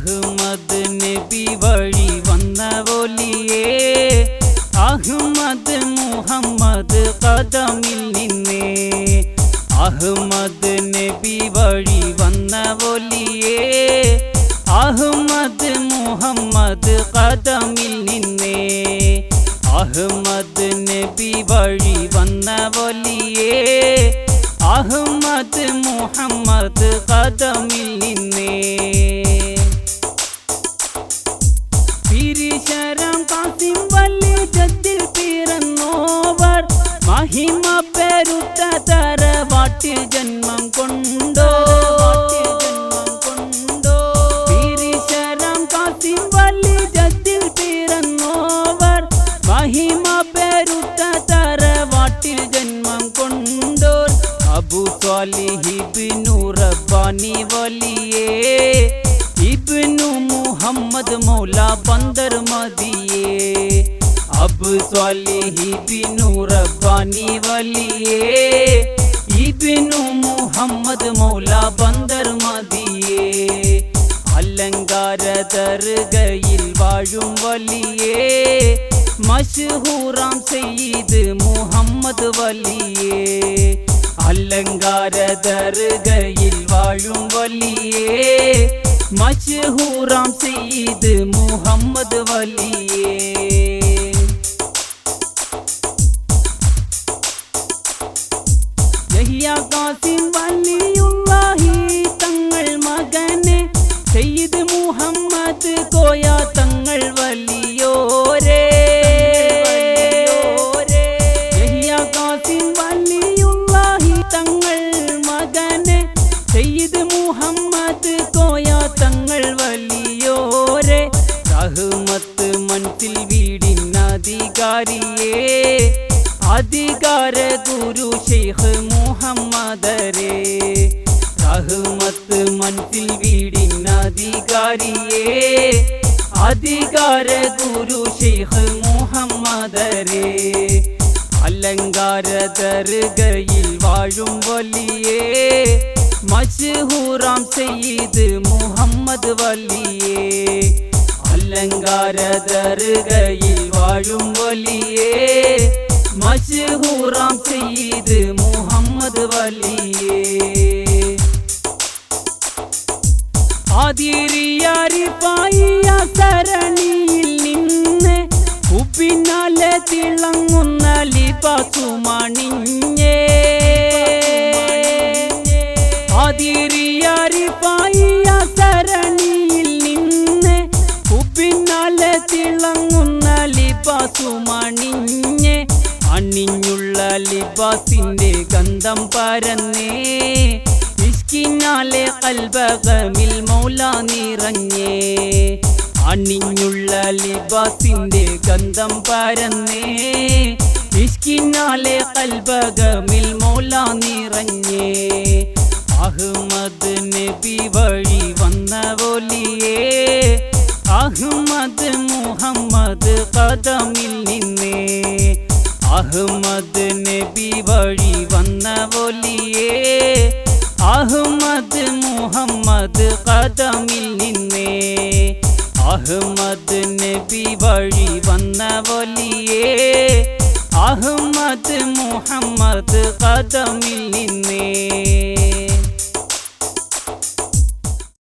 Ahmad നബി വഴി വന്ന ഒലിയേ. അഹ്മദ് മുഹമ്മദ് കദമിൽ നിന്നേ. അഹ്മദ് നബി വഴി വന്ന ഒലിയേ. അഹ്മദ് മുഹമ്മദ് കദമിൽ നിന്നേ. അഹ്മദ് നബി വഴി വന്ന ഒലിയേ. അഹ്മദ് മുഹമ്മദ് കദമിൽ നിന്നേ. പിരിശരം കാസിം വല്ലി ജത്തിൽ പിറന്നോവർ മഹിമ പെരുത്ത തറവാട്ടിൽ ജന്മം കൊണ്ടോ പിരിശരം കാസിം വല്ലി ജത്തിൽ പിറന്നോവർ മഹിമ പെരുത്ത തറവാട്ടിൽ ജന്മം കൊണ്ടോർ അബു സ്വാലിഹിബിനു റബ്ബാനി വലിയേ ഇബ്നു മുഹമ്മദ് മൗല ബന്ദർ മദിയേ അബ് സ്വാലിഹിബിനു റബ്ബാനി വലിയേ ഇബ്നു മുഹമ്മദ് മൗല ബന്ദർ മദിയേ അലങ്കാര ദർഗയിൽ വാഴും വലിയേ മഷഹൂറാം സയ്യിദ് മുഹമ്മദ് വലിയേ അലങ്കാര ദർഗയിൽ വാഴും വലിയേ മഷഹൂറാം സീദ് മുഹമ്മദ് വലിയേ. കാസിം വലിയുള്ളാഹി തങ്ങൾ മകനെ സയ്യിദ് മുഹമ്മദ് കോയ തങ്ങൾ വലിയോരേ. കാസിം വലിയുള്ളാഹി തങ്ങൾ മകനെ സയ്യിദ് മുഹമ്മദ് കോയ തങ്ങൾ വലിയോരേ റഹ്മത്ത് മൻസിൽ വീടിനധികാരിയേ അധികാര ഗുരു ഷെയ്ഖ് മുഹമ്മദരേ റഹ്മത്ത് മൻസിൽ വീടിനധികാരിയേ അധികാര ഗുരു ഷെയ്ഖ് മുഹമ്മദരേ അലങ്കാര ദർഗയിൽ വാഴും വലിയേ മഷഹൂറാം സയ്യിദ് മുഹമ്മദ് വലിയേ. അലങ്കാര ദർഗയിൽ വാഴും വലിയേ. മജ്ഹൂറാം സയ്യിദ് മുഹമ്മദ് വലിയേ. ആതിരിയാരിപ്പായ സരണിയിൽ നിന്ന് ഉപ്പിനാലെ തിളങ്ങുന്ന ലിപാസുമണിഞ്ഞേ അണിഞ്ഞുള്ള ലിബാസിന്റെ ഗന്ധം പരന്നേ. ഇഷ്കിനാലെ അൽബകമിൽ മൗല നിറഞ്ഞേ. അണിഞ്ഞുള്ള ലിബാസിന്റെ ഗന്ധം പരന്നേ. ഇഷ്കിനാലെ അൽബകമിൽ മൗല നിറഞ്ഞേ. അഹ്മദ് നബി വഴി വന്ന ഒലിയേ. അഹ്മദ് മുഹമ്മദ് കദമിൽ നിന്നേ. അഹ്മദ് നബി വഴി വന്ന വലിയേ അഹ്മദ് മുഹമ്മദ് കദമിൽ നിന്നേ. അഹ്മദ് നബി വഴി വന്ന വലിയേ അഹ്മദ് മുഹമ്മദ് കദമിൽ